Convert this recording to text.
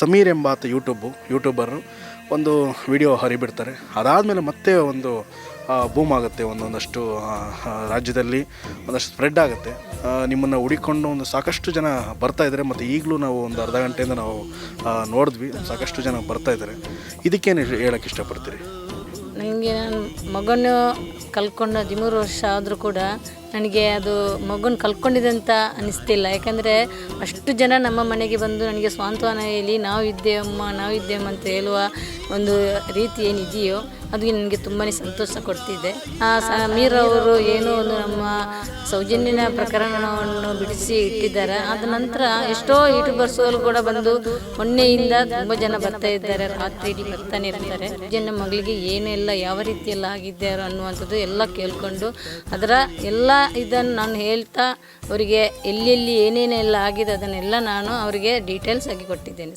ಸಮೀರ್ ಎಂಬಾತ YouTube, YouTuber ಒಂದು video ಹರಿಬಿಡ್ತಾರೆ. ಅದಾದಮೇಲೆ ಮತ್ತೆ ಒಂದು ಬೂಮ್ ಆಗುತ್ತೆ, ಒಂದೊಂದಷ್ಟು ರಾಜ್ಯದಲ್ಲಿ ಒಂದಷ್ಟು ಸ್ಪ್ರೆಡ್ ಆಗುತ್ತೆ. ನಿಮ್ಮನ್ನು ಹುಡಿಕೊಂಡು ಒಂದು ಸಾಕಷ್ಟು ಜನ ಬರ್ತಾ ಇದ್ದಾರೆ. ಮತ್ತು ಈಗಲೂ ನಾವು ಒಂದು ಅರ್ಧ ಗಂಟೆಯಿಂದ ನಾವು ನೋಡಿದ್ವಿ. ಸಾಕಷ್ಟು ಜನ ಬರ್ತಾ ಇದ್ದಾರೆ. ಇದಕ್ಕೇನು ಹೇಳೋಕ್ಕೆ ಇಷ್ಟಪಡ್ತೀರಿ? ನನಗೆ ನನ್ನ ಮಗನ ಕಲ್ಕೊಂಡು ಹದಿಮೂರು ವರ್ಷ ಆದರೂ ಕೂಡ ನನಗೆ ಅದು ಮಗುನ ಕಲ್ಕೊಂಡಿದೆ ಅಂತ ಅನಿಸ್ತಿಲ್ಲ. ಯಾಕಂದರೆ ಅಷ್ಟು ಜನ ನಮ್ಮ ಮನೆಗೆ ಬಂದು ನನಗೆ ಸ್ವಾಂತವನ ಹೇಳಿ ನಾವು ಇದ್ದೇವಮ್ಮ ನಾವು ಇದ್ದೇವಮ್ಮ ಅಂತ ಹೇಳುವ ಒಂದು ರೀತಿ ಏನಿದೆಯೋ, ಅದು ನನಗೆ ತುಂಬಾ ಸಂತೋಷ ಕೊಡ್ತಿದೆ. ಆ ಸಮೀರ್ ಅವರು ಏನೋ ಒಂದು ನಮ್ಮ ಸೌಜನ್ಯನ ಪ್ರಕರಣವನ್ನು ಬಿಡಿಸಿ ಇಟ್ಟಿದ್ದಾರೆ. ಅದ ನಂತರ ಎಷ್ಟೋ ಯೂಟ್ಯೂಬರ್ಸ್ ಅವರು ಕೂಡ ಬಂದು ಮೊನ್ನೆಯಿಂದ ತುಂಬ ಜನ ಬರ್ತಾ ಇದ್ದಾರೆ, ರಾತ್ರಿ ಇಡೀ ಬರ್ತಾನೆ ಇರ್ತಾರೆ. ಜನ ಮಗಳಿಗೆ ಏನೆಲ್ಲ ಯಾವ ರೀತಿಯೆಲ್ಲ ಆಗಿದ್ದಾರೆ ಅನ್ನುವಂಥದ್ದು ಎಲ್ಲ ಕೇಳಿಕೊಂಡು ಅದರ ಎಲ್ಲ ಇದನ್ನು ನಾನು ಹೇಳ್ತಾ ಅವರಿಗೆ ಎಲ್ಲೆಲ್ಲಿ ಏನೇನೆಲ್ಲ ಆಗಿದೆ ಅದನ್ನೆಲ್ಲ ನಾನು ಅವರಿಗೆ ಡೀಟೇಲ್ಸ್ ಆಗಿ ಕೊಟ್ಟಿದ್ದೇನೆ.